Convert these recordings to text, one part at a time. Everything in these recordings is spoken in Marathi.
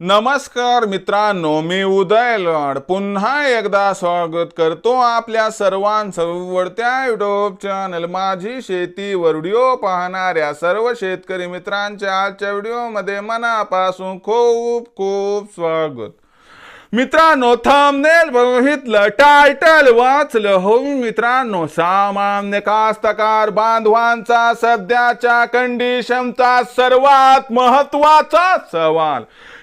नमस्कार मित्रांनो मी उदय लड. पुन्हा एकदा स्वागत करतो आपल्या सर्वांसवडत्या युट्यूब चॅनल माझी शेती व्हिडिओ पाहणाऱ्या सर्व शेतकरी मित्रांच्या आजच्या व्हिडिओमध्ये मनापासून खूप खूप स्वागत. मित्रांनो थंबनेल बघितलं टायटल वाचलं. हो मित्रांनो सामान्य कास्तकार बांधवांचा सध्याच्या कंडिशनचा सर्वात महत्त्वाचा सवाल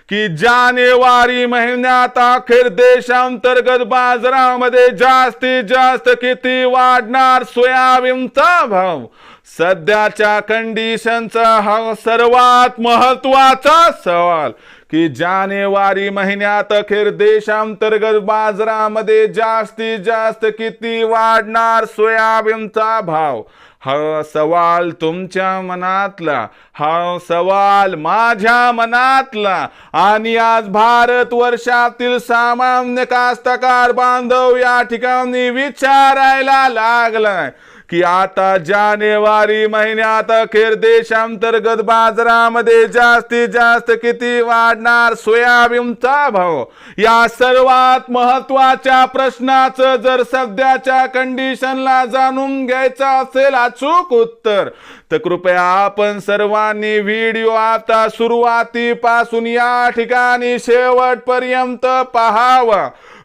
की जानेवारी महिन्यात अखेर देशांतर्गत बाजारामध्ये जास्तीत जास्त किती वाढणार सोयाबीनचा भाव? सध्याच्या कंडिशनचा हा सर्वात महत्त्वाचा सवाल. की जानेवारी महिन्यात अखेर देशांतर्गत बाजारामध्ये जास्तीत जास्त किती वाढणार सोयाबीनचा भाव? हा सवाल तुमच्या मनातला हा सवाल माझ्या मनातला. आणि आज भारत वर्षातील सामान्य कास्तकार बांधव या ठिकाणी विचारायला लागलाय. की आता जानेवारी महिन्यात अखेर देशांतर्गत बाजारामध्ये जास्तीत जास्त किती वाढणार सोयाबीनचा भाव? या सर्वात महत्त्वाच्या प्रश्नाचं जर सध्याच्या कंडिशनला जाणून घ्यायचं असेल अचूक उत्तर तर कृपया आपण सर्वांनी व्हिडिओ आता सुरुवातीपासून या ठिकाणी शेवटपर्यंत पाहावा.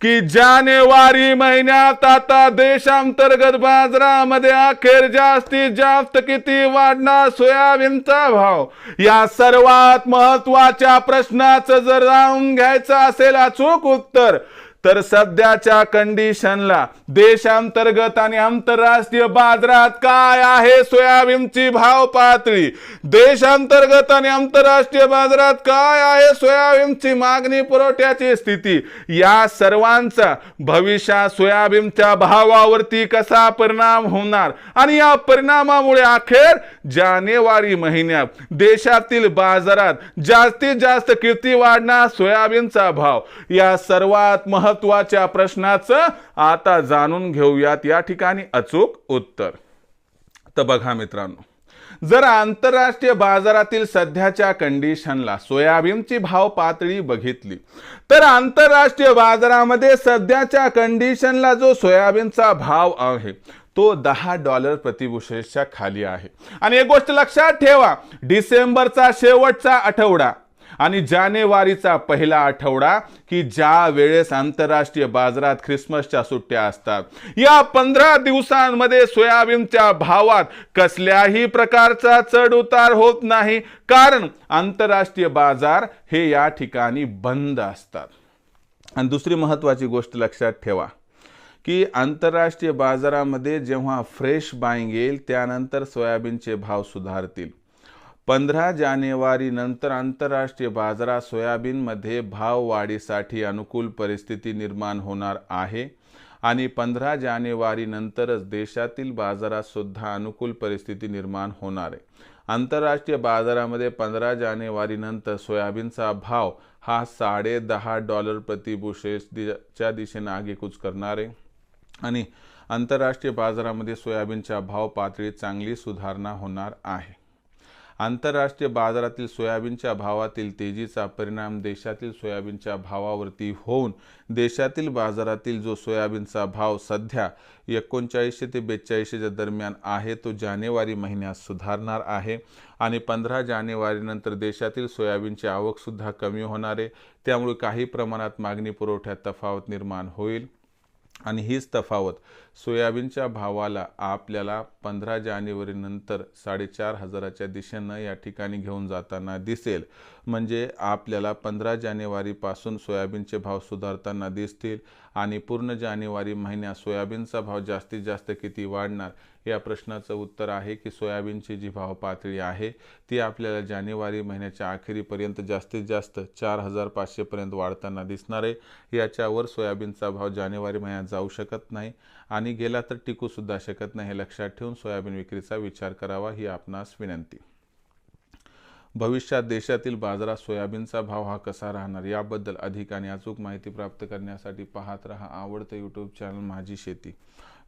की जानेवारी महिन्यात आता देशांतर्गत बाजारामध्ये अखेर जास्तीत जास्त किती वाढणार सोयाबीनचा भाव? या सर्वात महत्त्वाच्या प्रश्नाचं जर जाणून घ्यायचं असेल अचूक उत्तर तर सध्याच्या कंडिशनला देशांतर्गत आणि आंतरराष्ट्रीय बाजारात काय आहे सोयाबीनची भाव पातळी? देशांतर्गत आणि आंतरराष्ट्रीय बाजारात काय आहे सोयाबीनची मागणी पुरवठ्याची स्थिती? या सर्वांचा भविष्यात सोयाबीनच्या भावावरती कसा परिणाम होणार? आणि या परिणामामुळे अखेर जानेवारी महिन्यात देशातील बाजारात जास्तीत जास्त किती वाढणार सोयाबीनचा भाव? या सर्वात महत्त्वाच्या प्रश्नाचं आता जाणून घेऊयात या ठिकाणी अचूक उत्तर. तर बघा मित्रांनो जर आंतरराष्ट्रीय बाजारातील सध्याच्या कंडिशनला सोयाबीनची भाव पातळी बघितली तर आंतरराष्ट्रीय बाजारामध्ये सध्याच्या कंडिशनला जो सोयाबीनचा भाव आहे तो दहा डॉलर प्रतिबुशेसच्या खाली आहे. आणि एक गोष्ट लक्षात ठेवा डिसेंबरचा शेवटचा आठवडा आणि जानेवारीचा पहिला आठवडा की ज्या वेळेस आंतरराष्ट्रीय बाजारात ख्रिसमसच्या सुट्ट्या असतात. या पंधरा दिवसांमध्ये सोयाबीनच्या भावात कसल्याही प्रकारचा चढ उतार होत नाही. कारण आंतरराष्ट्रीय बाजार हे या ठिकाणी बंद असतात. आणि दुसरी महत्त्वाची गोष्ट लक्षात ठेवा की आंतरराष्ट्रीय बाजारामध्ये जेव्हा फ्रेश बाईंग येईल त्यानंतर सोयाबीनचे भाव सुधारतील. पंधरा जानेवारी नंतर आंतरराष्ट्रीय बाजारात सोयाबीनमध्ये भाव वाढीसाठी अनुकूल परिस्थिती निर्माण होणार आहे आणि पंधरा जानेवारी नंतरच देशातील बाजारात सुद्धा अनुकूल परिस्थिती निर्माण होणार आहे. आंतरराष्ट्रीय बाजारामध्ये पंधरा जानेवारी नंतर सोयाबीनचा भाव हा साडे दहा डॉलर प्रतिबुशेस च्या दिशेने आगेकूच करणार आहे. आणि आंतरराष्ट्रीय बाजारामध्ये सोयाबीनच्या भाव पातळीत चांगली सुधारणा होणार आहे. आंतरराष्ट्रीय बाजारातील सोयाबीनच्या भावातील तेजीचा परिणाम देशातील सोयाबीनच्या भावावरती होऊन देशातील बाजारातील जो सोयाबीनचा भाव सध्या एकोणचाळीसशे ते बेचाळीसशेच्या दरम्यान आहे तो जानेवारी महिन्यात सुधारणार आहे आणि पंधरा जानेवारीनंतर देशातील सोयाबीनची आवकसुद्धा कमी होणार आहे. त्यामुळे काही प्रमाणात मागणी पुरवठ्यात तफावत निर्माण होईल आणि हीच तफावत सोयाबीनच्या भावाला आपल्याला पंधरा जानेवारीनंतर साडेचार हजाराच्या दिशेनं या ठिकाणी घेऊन जाताना दिसेल. म्हणजे आपल्याला पंधरा जानेवारीपासून सोयाबीनचे भाव सुधारताना दिसतील आणि पूर्ण जानेवारी महिन्यात सोयाबीनचा भाव जास्तीत जास्त किती वाढणार? या प्रश्नाचं उत्तर आहे की सोयाबीनची जी भाव पातळी आहे ती आपल्याला जानेवारी महिन्याच्या अखेरीपर्यंत जास्तीत जास्त चार हजार पाचशेपर्यंत वाढताना दिसणार आहे. याच्यावर सोयाबीनचा भाव जानेवारी महिन्यात जाऊ शकत नाही आणि गेला तर टिकू सुद्धा शकत नाही हे लक्षात ठेवून सोयाबीन विक्रीचा विचार करावा ही आपणास विनंती. भविष्यात देशातील बाजारात सोयाबीनचा भाव हा कसा राहणार याबद्दल अधिक आणि अचूक माहिती प्राप्त करण्यासाठी पाहत रहा आवडतं यूट्यूब चॅनल माझी शेती.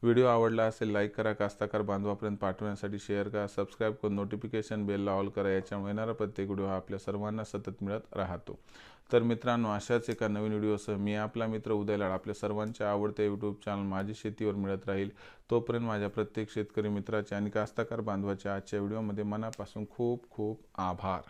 व्हिडिओ आवडला असेल लाईक करा कास्ताकार बांधवापर्यंत पाठवण्यासाठी शेअर करा सबस्क्राईब करून नोटिफिकेशन बेलला ऑल करा याच्यामुळे येणारा प्रत्येक व्हिडिओ हा आपल्या सर्वांना सतत मिळत राहतो. तर मित्रांनो अशाच एका नवीन व्हिडिओसह मी आपला मित्र उदय लाड आपल्या सर्वांच्या आवडत्या यूट्यूब चॅनल माझी शेतीवर मिळत राहील. तोपर्यंत माझ्या प्रत्येक शेतकरी मित्राचे आणि कास्ताकार बांधवाच्या आजच्या व्हिडिओमध्ये मनापासून खूप खूप आभार.